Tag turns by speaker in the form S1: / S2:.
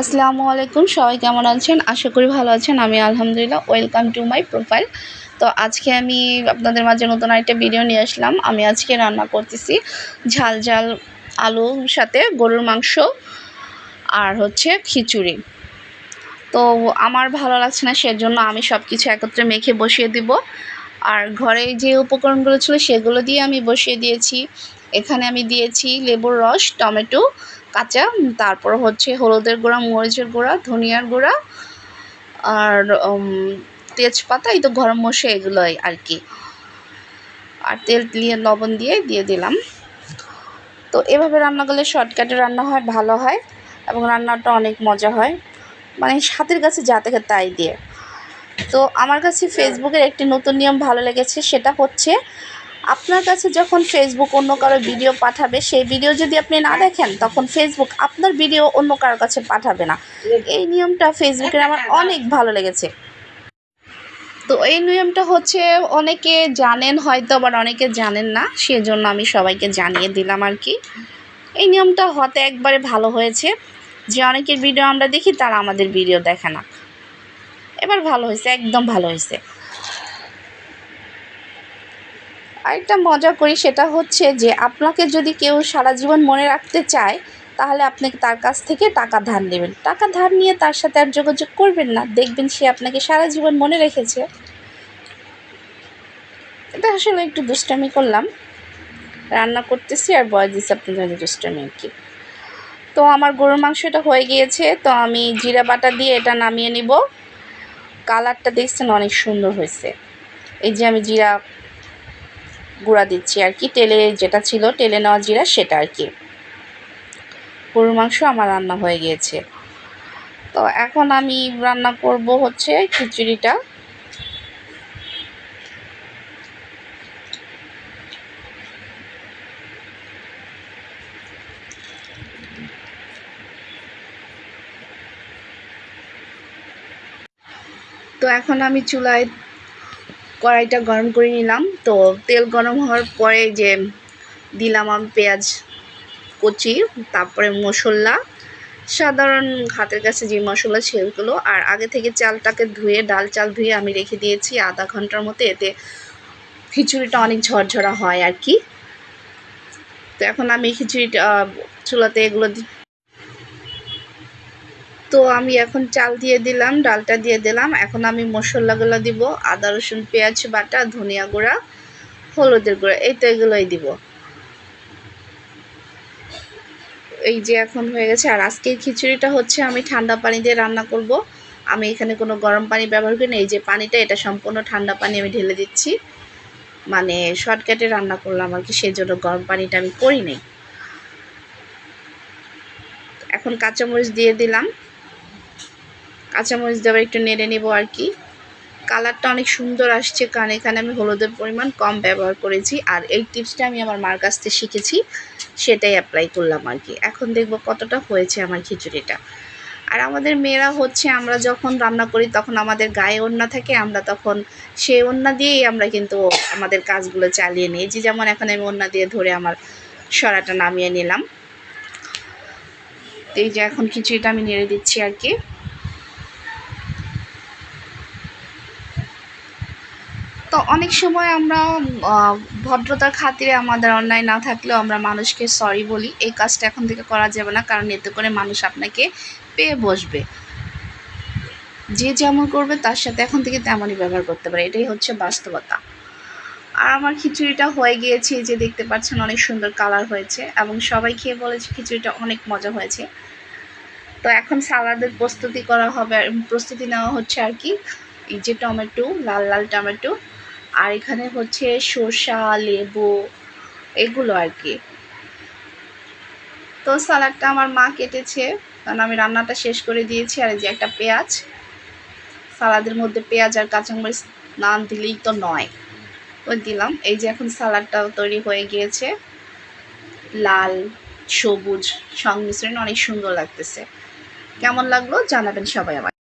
S1: আসসালামু আলাইকুম, সবাই কেমন আছেন? আশা করি ভালো আছেন। আমি আলহামদুলিল্লাহ ওয়েলকাম টু মাই প্রোফাইল তো আজকে আমি আপনাদের মাঝে নতুন একটা ভিডিও নিয়ে আসলাম। আমি আজকে রান্না করতেছি ঝাল ঝাল আলুর সাথে গরুর মাংস আর হচ্ছে খিচুড়ি। তো আমার ভালো লাগছে না, সেজন্য আমি সব কিছু একত্রে মেখে বসিয়ে দিব। আর ঘরে যে উপকরণগুলো ছিল সেগুলো দিয়ে আমি বসিয়ে দিয়েছি। এখানে আমি দিয়েছি লেবুর রস, টমেটো কাঁচা, তারপর হচ্ছে হলুদের গুঁড়া, মরিচের গুঁড়া, ধনিয়ার গুঁড়া আর তেজপাতা, এই তো গরম মশলা এগুলোই আর কি। আর তেল দিয়ে, লবণ দিয়ে দিয়ে দিলাম। তো এভাবে রান্না করলে শর্টকাটে রান্না হয়, ভালো হয় এবং রান্নাটা অনেক মজা হয়। মানে হাতের কাছে যা থেকে তাই দিয়ে। তো আমার কাছে ফেসবুকের একটি নতুন নিয়ম ভালো লেগেছে, সেটা হচ্ছে আপনার কাছে যখন ফেসবুক অন্য কারও ভিডিও পাঠাবে, সেই ভিডিও যদি আপনি না দেখেন, তখন ফেসবুক আপনার ভিডিও অন্য কারোর কাছে পাঠাবে না। এই নিয়মটা ফেসবুকের আমার অনেক ভালো লেগেছে। তো এই নিয়মটা হচ্ছে, অনেকে জানেন, হয়তো আবার অনেকে জানেন না, সেজন্য আমি সবাইকে জানিয়ে দিলাম আর কি। এই নিয়মটা হতে একবারে ভালো হয়েছে। যে অনেকের ভিডিও আমরা দেখি, তারা আমাদের ভিডিও দেখে না। এবার ভালো হয়েছে, একদম ভালো হয়েছে। আরেকটা মজা করি সেটা হচ্ছে যে আপনাকে যদি কেউ সারা জীবন মনে রাখতে চায়, তাহলে আপনি তার কাছ থেকে টাকা ধার নেবেন। টাকা ধার নিয়ে তার সাথে আর যোগাযোগ করবেন না। দেখবেন সে আপনাকে সারা জীবন মনে রেখেছে। এটা আসলে একটু দুষ্টামি করলাম। রান্না করতেছি আর বয়স দিচ্ছি আপনাদের দুষ্টামি আর কি। তো আমার গরুর মাংসটা হয়ে গিয়েছে। তো আমি জিরা বাটা দিয়ে এটা নামিয়ে নিব। কালারটা দেখছেন অনেক সুন্দর হয়েছে। এই যে আমি জিরা গুঁড়া দিচ্ছি আর কি। তেলে যেটা ছিল, তেলে নেওয়া জিরা, সেটা আর কি। গরুর মাংস আমার রান্না হয়ে গিয়েছে। তো এখন আমি রান্না করব হচ্ছে খিচুড়িটা। তো এখন আমি চুলায় কড়াইটা গরম করে নিলাম। তো তেল গরম হওয়ার পরে যে দিলাম আমি পেঁয়াজ কচি, তারপরে মশলা। সাধারণ হাতের কাছে যে মশলা সেগুলো। আর আগে থেকে চালটাকে ধুয়ে, ডাল চাল ধুয়ে আমি রেখে দিয়েছি আধা ঘণ্টার মতো। এতে খিচুড়িটা অনেক ঝরঝরা হয় আর কি। তো এখন আমি খিচুড়িটা চুলাতে এগুলো তো আমি এখন চাল দিয়ে দিলাম, ডালটা দিয়ে দিলাম। এখন আমি মশলাগুলো দিব, আদা, রসুন, পেঁয়াজ বাটা, ধনিয়া গুঁড়া, হলুদের গুঁড়া, এই তো এগুলোই দিব। এই যে এখন হয়ে গেছে, আর আজকের খিচুড়িটা হচ্ছে আমি ঠান্ডা পানি দিয়ে রান্না করব। আমি এখানে কোনো গরম পানি ব্যবহার করি না, এই যে পানিটা, এটা সম্পূর্ণ ঠান্ডা পানি আমি ঢেলে দিচ্ছি। মানে শর্টকাটে রান্না করলাম আর কি সেই জন্য গরম পানিটা আমি করি নাই। এখন কাঁচামরিচ দিয়ে দিলাম। কাঁচামরিচ দেওয়ার একটু নেড়ে নেব আর কি। কালারটা অনেক সুন্দর আসছে কারণ এখানে আমি হলুদের পরিমাণ কম ব্যবহার করেছি আর এই টিপসটা আমি আমার মার কাছ থেকে শিখেছি, সেটাই অ্যাপ্লাই করলাম আর কি। এখন দেখব কতটা হয়েছে আমার খিচুড়িটা। আর আমাদের মেয়েরা হচ্ছে আমরা যখন রান্না করি তখন আমাদের গায়ে ওন্না থাকে, আমরা তখন সেই ওন্না দিয়েই আমরা কিন্তু আমাদের কাজগুলো চালিয়ে নিই। যে যেমন এখন আমি ওন্না দিয়ে ধরে আমার সরাটা নামিয়ে নিলাম। এই যে এখন খিচুড়িটা আমি নেড়ে দিচ্ছি আর কি। অনেক সময় আমরা ভদ্রতার খাতিরে আমাদের অন্যায় না থাকলেও আমরা মানুষকে সরি বলি। এই কাজটা এখন থেকে করা যাবে না, কারণ এতে করে মানুষ আপনাকে পেয়ে বসবে। যে যেমন করবে তার সাথে এখন থেকে তেমনই ব্যবহার করতে পারে। এটাই হচ্ছে বাস্তবতা। আর আমার খিচুড়িটা হয়ে গিয়েছে যে দেখতে পাচ্ছেন অনেক সুন্দর কালার হয়েছে এবং সবাই খেয়ে বলেছে খিচুড়িটা অনেক মজা হয়েছে। তো এখন সালাদের প্রস্তুতি করা হবে, প্রস্তুতি নেওয়া হচ্ছে আর কি। এই যে টমেটো, লাল লাল টমেটো আর এখানে হচ্ছে শসা লেবু, এগুলো আর কি। তো সালাডটা আমার মা কেটেছে, কারণ আমি রান্নাটা শেষ করে দিয়েছি, আর এই যে একটা পেঁয়াজ। সালাদের মধ্যে পেঁয়াজ আর কাঁচামরিচ না দিলেই তো নয়। ওই দিলাম, এই যে এখন সালাডটাও তৈরি হয়ে গিয়েছে। লাল, সবুজ সংমিশ্রণ, অনেক সুন্দর লাগতেছে। কেমন লাগল জানাবেন সবাই আমার